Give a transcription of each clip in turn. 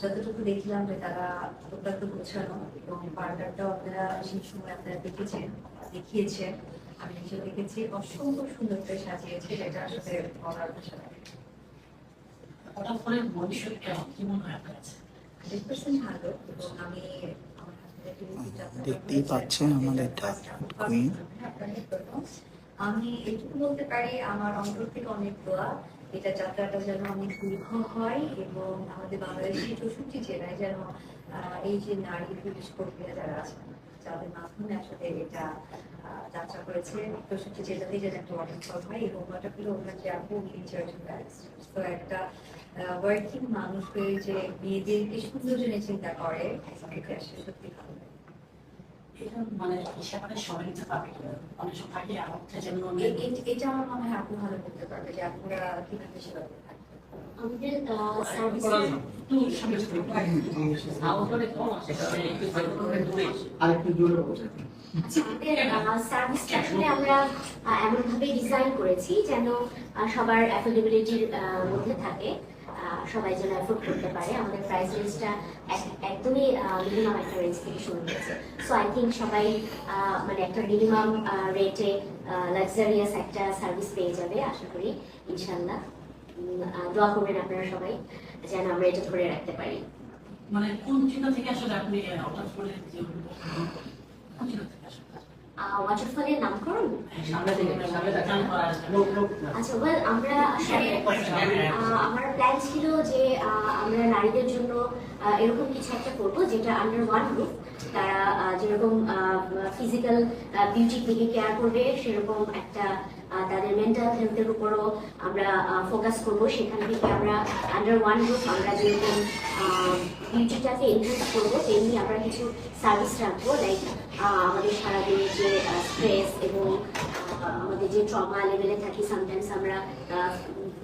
যতটুকু দেখলাম যে তারা অত্যন্ত গোছানো এবং পার্লারটাও আপনারা সেই সময় আপনারা দেখেছেন দেখিয়েছেন আমি নিজেও দেখেছি অসম্ভব সুন্দর করে সাজিয়েছে যেটা আসলে বলার ভাষা নেই ওটা ভবিষ্যৎ কেমন? কি মনে হয় আপনার কাছে? হান্ড্রেড পার্সেন্ট ভালো এবং আমি আমার হাজবেন্ডের বিরুদ্ধে যাত্রা দেখতেই পাচ্ছেন আমাদের। আমি এটুকু বলতে পারি আমার অন্তর থেকে অনেক দোয়া। এটা যাত্রাটা যেন অনেক দীর্ঘ হয় এবং আমাদের বাংলাদেশের চৌষট্টি জেলায় যেন এই যে নারী পুলিশ কর্মীরা যারা আছেন যাদের মাধ্যমে আসলে এটা যাত্রা করেছে। চৌষট্টি জেলাতেই যেন একটা ওয়াটারফল হয়। এবং ওয়াটারফলে ওনার যে তো একটা ওয়ার্কিং মানুষ হয়ে যে মেয়েদেরকে সুন্দর জন্য চিন্তা করে, এটা সত্যি ভালো। মানে সেবাটা সবাই নিতে পারবে অনেক সময় থাকে আমার যেমন এ- এ- এটা আমার মনে হয় আপনি ভালো বলতে পারবে যে আপনারা কীভাবে সেবা আমাদের সার্ভিসের একটু সামনে আউটডোরে কম আছে একটু দূরে আরেকটু জোরে বলছেন আচ্ছা, আমাদের সার্ভিসটা আসলে আমরা আহ, এমনভাবে ডিজাইন করেছি যেন সবার অ্যাফোর্ডেবিলিটির মধ্যে থাকে। সবাই যেন অ্যাফোর্ড করতে পারে। আমাদের প্রাইস রেঞ্জটা একদমই মিনিমাম একটা রেঞ্জ থেকে শুরু হয়েছে। সো আই থিঙ্ক সবাই মানে একটা মিনিমাম রেটে লাক্সারিয়াস একটা সার্ভিস পেয়ে যাবে, আশা করি ইনশাল্লাহ দোয়া করবেন আপনারা সবাই, যেন আমরা এটা ধরে রাখতে পারি। মানে কোন চিন্তা থেকে আসলে আপনি ফোরে যে কোন চিন্তা থেকে আসলে? ওয়াটারফলের নামকরণ? সামনে থেকে সামনে কাম করা লোক লোক না আচ্ছা ওয়েল আমরা আসলে আমার প্ল্যান ছিল যে আহ, আমরা নারীদের জন্য এরকম কিছু একটা করব যেটা আন্ডার ওয়ান গ্রুপ তারা যেরকম ফিজিক্যাল বিউটির দিকে কেয়ার করবে, সেরকম একটা তাদের মেন্টাল হেলথের উপরও আমরা ফোকাস করব। সেখান থেকে আমরা আন্ডার ওয়ান গ্রুপ আমরা যেরকম বিউটিটাকে ইনক্রিজ করব, তেমনি আমরা কিছু সার্ভিস রাখব লাইক আমাদের সারাদিনের যে স্ট্রেস এবং আমাদের যে ট্রমা লেভেলে থাকি সামটাইমস আমরা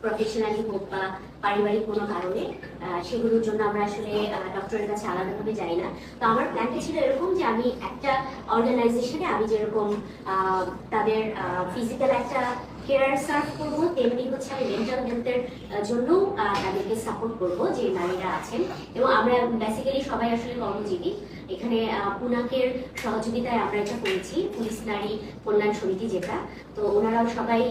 প্রফেশনালি হোক বা পারিবারিক কোনো কারণে সেগুলোর জন্য আমরা আসলে ডক্টরের কাছে আলাদাভাবে যাই না। তো আমার প্ল্যানটা ছিল এরকম যে আমি একটা অর্গানাইজেশনে আমি যেরকম তাদের ফিজিক্যাল একটা কেয়ার সার্ভ করব, তেমনি হচ্ছে আমি মেন্টাল হেলথের জন্য তাদেরকে সাপোর্ট করব, যে নারীরা আছেন। এবং আমরা বেসিক্যালি সবাই আসলে কর্মজীবী। এখানে পুনাকের সহযোগিতায় আমরা এটা করেছি, পুলিশ নারী কল্যাণ সমিতি যেটা। তো ওনারাও সবাই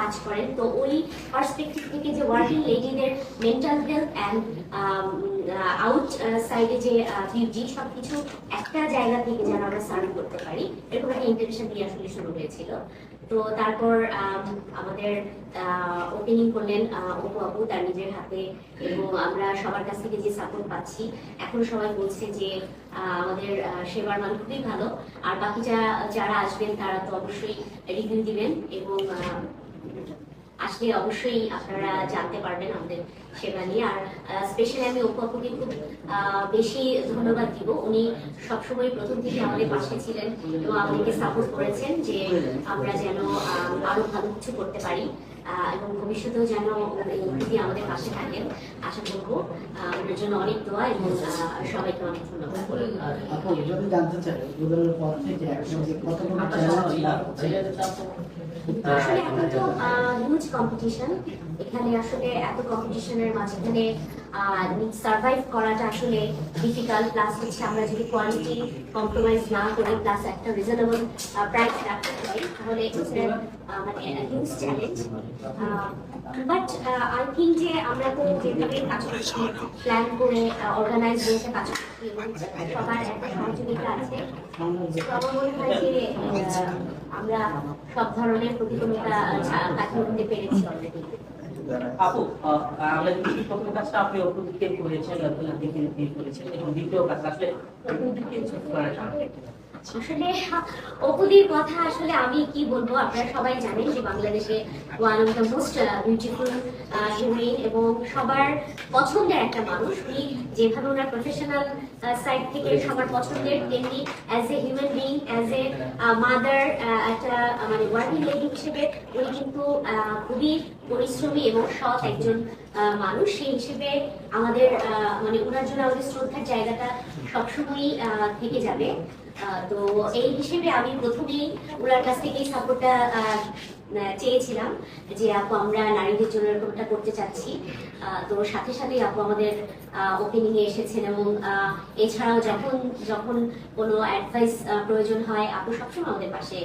কাজ করেন। তো ওই পার্সপেক্টিভ থেকে যে ওয়ার্কিং লেডিদের মেন্টাল হেলথ অ্যান্ড আউট সাইডে যে বিউটি সবকিছু একটা জায়গা থেকে যেন আমরা সার্ভ করতে পারি, এরকম একটা ইন্টেনশন দিয়ে আসলে শুরু হয়েছিল। তো তারপর আমাদের ওপেনিং করলেন অপু আপু তার নিজের হাতে এবং আমরা সবার কাছ থেকে যে সাপোর্ট পাচ্ছি, এখন সবাই বলছে যে আমাদের সেবার মান খুবই ভালো। আর বাকি যারা আসবেন তারা তো অবশ্যই রিভিউ দিবেন এবং আসলে অবশ্যই আপনারা জানতে পারবেন আমাদের সেবা নিয়ে। আর স্পেশালি আমি অপু আপুকে খুব আহ, বেশি ধন্যবাদ দিব। উনি সবসময় প্রথম থেকে আমাদের পাশে ছিলেন এবং আমাদেরকে সাপোর্ট করেছেন যে আমরা যেন আরও ভালো কিছু করতে পারি আহ, এবং ভবিষ্যতেও যেন যদি আমাদের পাশে থাকেন। আশা করব ওনার জন্য অনেক দোয়া এবং সবাইকে অনেক ধন্যবাদ। যদি জানতে চাই পর থেকে এখন যে কতগুলো চ্যালেঞ্জ আসলে এখন তো হিউজ কম্পিটিশন এখানে আসলে এত কম্পিটিশনের মাঝখানে সার্ভাইভ করাটা আসলে ডিফিকাল্ট প্লাস হচ্ছে আমরা যদি কোয়ালিটি কম্প্রোমাইজ না করি প্লাস একটা রিজনেবল প্রাইস রাখতে পারি, তাহলে মানে আমরা কাজ করছি প্রথম কাজটা আপনি অপর দিকে করেছেন আসলে অপুদির কথা আসলে আমি কি বলব? আপনারা সবাই জানেন যে বাংলাদেশে one of the most beautiful heroine এবং সবার পছন্দের একটা মানুষ। উনি যেভাবে ওনার প্রফেশনাল সাইড থেকে সবার পছন্দের তেমনি as a human being as a mother একটা মানে ওয়ার্কিং লেডি হিসেবে উনি কিন্তু আহ, খুবই পরিশ্রমী এবং সৎ একজন আহ, মানুষ সেই হিসেবে আমাদের আহ, মানে ওনার জন্য আমাদের শ্রদ্ধার জায়গাটা সবসময়ই আহ, থেকে যাবে। আহ, তো এই হিসেবে আমি প্রথমেই ওনার কাছ থেকেই সাপোর্টটা চেয়েছিলাম যে, আপু, আমরা নারীদের জন্য এরকমটা করতে চাচ্ছি। তো সাথে সাথেই আপু আমাদের ওপেনিং এ এসেছেন এবং এছাড়াও যখন যখন কোনো অ্যাডভাইস প্রয়োজন হয়, আপু সবসময় আমাদের পাশে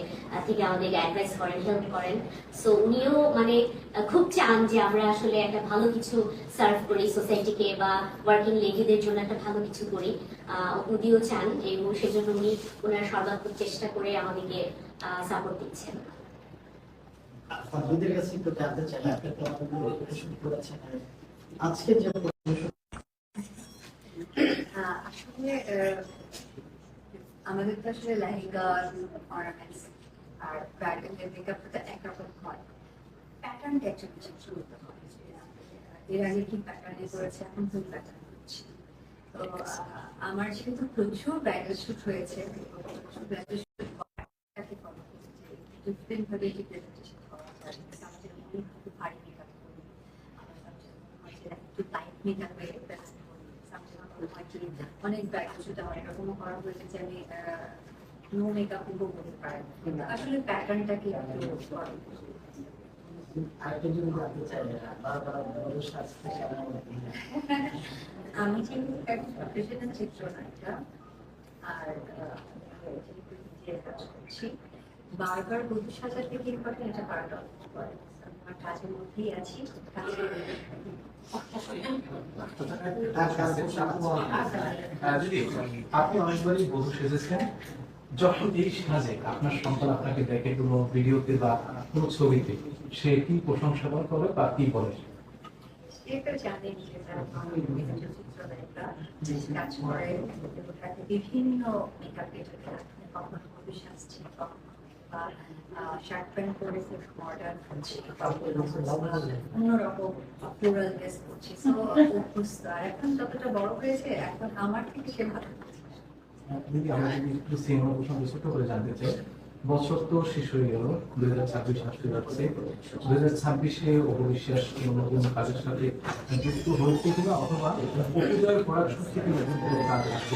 থেকে আমাদেরকে অ্যাডভাইস করেন হেল্প করেন। সো উনিও মানে খুব চান যে আমরা আসলে একটা ভালো কিছু সার্ভ করি সোসাইটিকে বা ওয়ার্কিং লেডিদের জন্য একটা ভালো কিছু করি। উনিও চান এবং সেজন্য উনি ওনার সর্বাত্মক চেষ্টা করে আমাদেরকে সাপোর্ট দিচ্ছেন। আমাদের তো আসলে এর কি প্যাটার্নে তো আমার যেহেতু প্রচুর ব্রাইডাল শুট হয়েছে ব্রাইডাল শুট ভাবে করা যায় আমাদের মনে খুব ভারী মেকআপ করি আমার সবচেয়ে মনে হয় যে একটু লাইট অনেক এরকমও করা হয়েছে যে আমি নো মেকআপ উপভোগ করতে পারি আসলে প্যাটার্নটাকে একটু আমি যেহেতু একজন প্রফেশনাল চিত্রনায়িকা আর বারবার বধূ সাজাতে কি করে এটা পার্ট অফ আমার কাজের মধ্যেই আছি। কাজে আপনি অনেকবারই বধূ সেজেছেন যখন এই সাজে আপনার সন্তান আপনাকে দেখে কোনো ভিডিওতে বা কোনো ছবিতে সে কি প্রশংসা করে বা কি বলে? এটা জানেন যে তারা একজন চিত্রনায়িকা কাজ করে বিভিন্ন মেকআপে কখনো পুরুষ আসছে কখনো বা শার্ট প্যান্ট পরে খুব মডার্ন হচ্ছে অন্যরকম করছি সো অভ্যস্ত এখন যতটা বড় হয়েছে, এখন আমার থেকে সে ভালো দিদি আমরা একটু সিনেমা প্রসঙ্গে ছোট করে জানতে চাই বছর তো শেষ হয়ে গেল দুই হাজার ছাব্বিশ আসতে যাচ্ছে দুই হাজার ছাব্বিশে অপবিশ্বাস কোনো নতুন কাজের সাথে যুক্ত হয়েছে কিনা অথবা অপুজয়ের প্রোডাকশন থেকে নতুন কোনো কাজ আসছে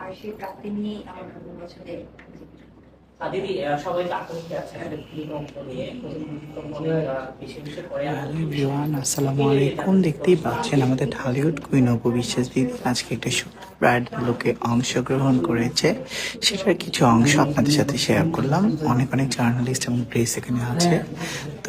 আর সেই প্রাপ্তি নিয়েই আমার নতুন বছরে দিদি সবাই আতঙ্কে আছে আসসালামু আলাইকুম। দেখতেই পাচ্ছেন আমাদের ঢালিউড কুইন অপবিশ্বাস দিদি আজকে একটা ব্রাইডাল লোকে অংশগ্রহণ করেছে। সেটার কিছু অংশ আপনাদের সাথে শেয়ার করলাম। অনেক অনেক জার্নালিস্ট এবং প্রেস এখানে আছে। তো